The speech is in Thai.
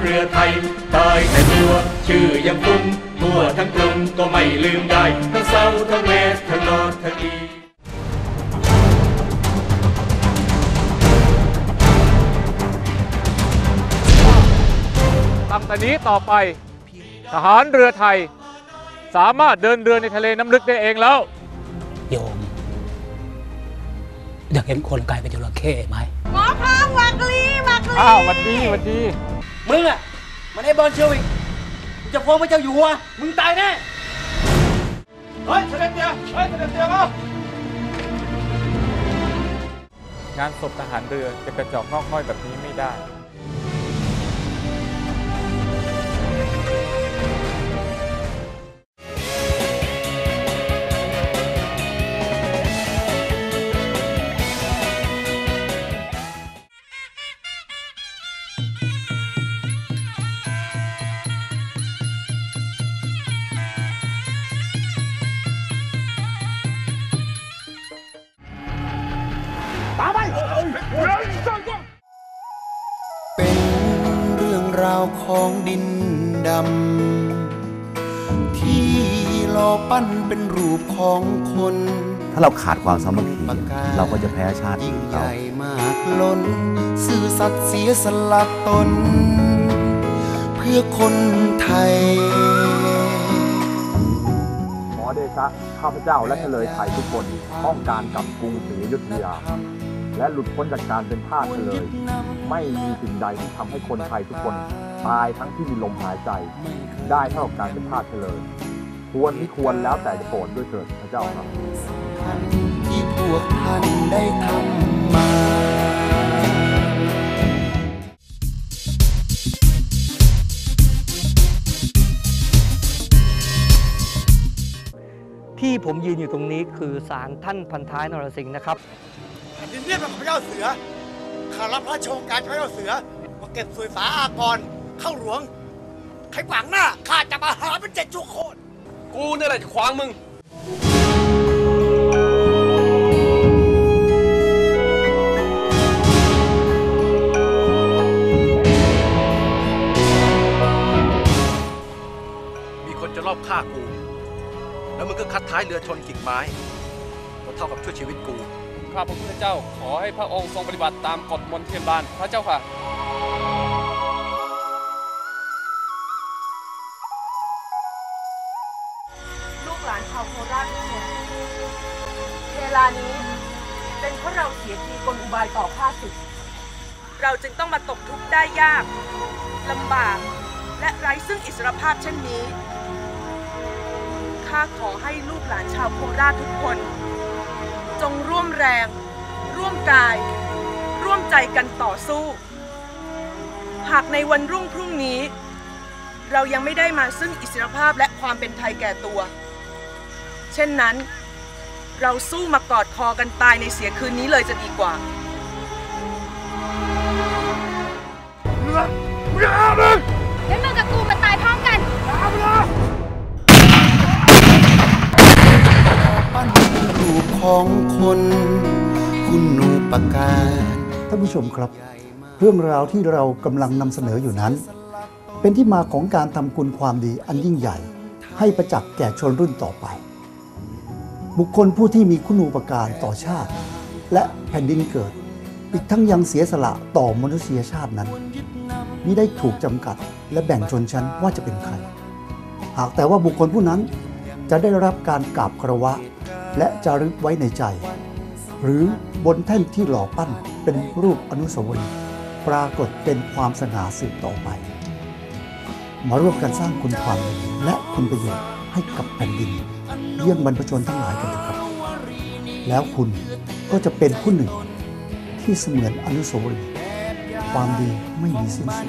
เรือไทยตายแต่ตัวชื่อยังฟุ้งทั่วทั้งกรุงก็ไม่ลืมได้ทั้งเซาทั้งเวสทั้งนอร์ทั้งอีสตั้งแต่นี้ต่อไปทหารเรือไทย สามารถเดินเรือในทะเลน้ำลึกได้เองแล้ว โยม อยากเห็นคนกลายเป็นจระเข้ไหมหมอพองวักลีวักลีอ้าวหวันดีหวันดี มึงอะ มันไอ้บอลเชวิกมึงจะฟ้องพระเจ้าอยู่หัว มึงตายแน่ เฮ้ยเสด็จเตียเฮ้ยเสด็จเตียมงานศพทหารเรือจะกระจอกงอกง่อยแบบนี้ไม่ได้ เป็นเรื่องราวของดินดำ ที่หล่อปั้นเป็นรูปของคน ถ้าเราขาดความสามัคคีเราก็จะแพ้ชาติยิ่งอื่นใหเขาญ่มากล้นซื่อสัตย์เสียสละตน เพื่อคนไทยขอเดชะข้าพเจ้าและเฉลยไทยทุกคนต้องการกลับกรุงศรีอยุธยา และหลุดพ้นจากการเป็นทาสเฉลย ไม่มีสิ่งใดที่ทำให้คนไทยทุกคนตายทั้งที่มีลมหายใจ ได้เท่ากับการเป็นทาสเฉลยควรที่ควรแล้วแต่จะโปรดด้วยเถิดพระเจ้าครับที่พวกท่านได้ทำมาที่ผมยืนอยู่ตรงนี้คือศาลท่านพันท้ายนรสิงห์นะครับแผ่น ดินเรียบกับพระเจ้าเสือขารับพระชงการพระเจ้าเสือ มาเก็บสวยฝาอากร เข้าหลวง ใครขวางหน้าข้าจะมาหาเป็นเจ็ดชั่วโคตรกูนี่แหละจะขวางมึงมีคนจะรอบฆ่ากู แล้วมึงก็คัดท้ายเรือชนกิ่งไม้ก็เท่ากับช่วยชีวิตกู ข้าพระพุทธเจ้า ขอให้พระองค์ทรงปฏิบัติตามกฎมนเทียนบานพระเจ้าค่ะ ลูกหลานชาวโคราชทุกคนเวลานี้เป็นเพราะเราเสียทีกลอุบายต่อข้าศึก เราจึงต้องมาตกทุกข์ได้ยากลำบาก และไร้ซึ่งอิสรภาพเช่นนี้ ข้าขอให้ลูกหลานชาวโคราชทุกคน จงร่วมแรง ร่วมกาย ร่วมใจกันต่อสู้ หากในวันรุ่งพรุ่งนี้ เรายังไม่ได้มาซึ่งอิสรภาพและความเป็นไทยแก่ตัว เช่นนั้น เราสู้มากอดคอกันตายในเสียคืนนี้เลยจะดีกว่างั้นมึงกับกูมาตายพร้อมกันปั้นเป็นรูปของ คุณูปการท่านผู้ชมครับ เรื่องราวที่เรากำลังนำเสนออยู่นั้น เป็นที่มาของการทำคุณความดีอันยิ่งใหญ่ ให้ประจักษ์แก่ชนรุ่นต่อไป บุคคลผู้ที่มีคุณูปการต่อชาติ และแผ่นดินเกิด อีกทั้งยังเสียสละต่อมนุษยชาตินั้นมิได้ถูกจำกัดและแบ่งชนชั้นว่าจะเป็นใคร หากแต่ว่าบุคคลผู้นั้นจะได้รับการกราบคารวะ และจารึกไว้ในใจ หรือบนแท่นที่หล่อปั้นเป็นรูปอนุสาวรีย์ปรากฏเป็นความสง่าสืบต่อไป มาร่วมกันสร้างคุณความดีและคุณประโยชน์ให้กับแผ่นดิน เยี่ยงบรรพชนทั้งหลายกันเถอะครับ แล้วคุณก็จะเป็นผู้หนึ่งที่เสมือนอนุสาวรีย์ความดีไม่มีสิ้นสุด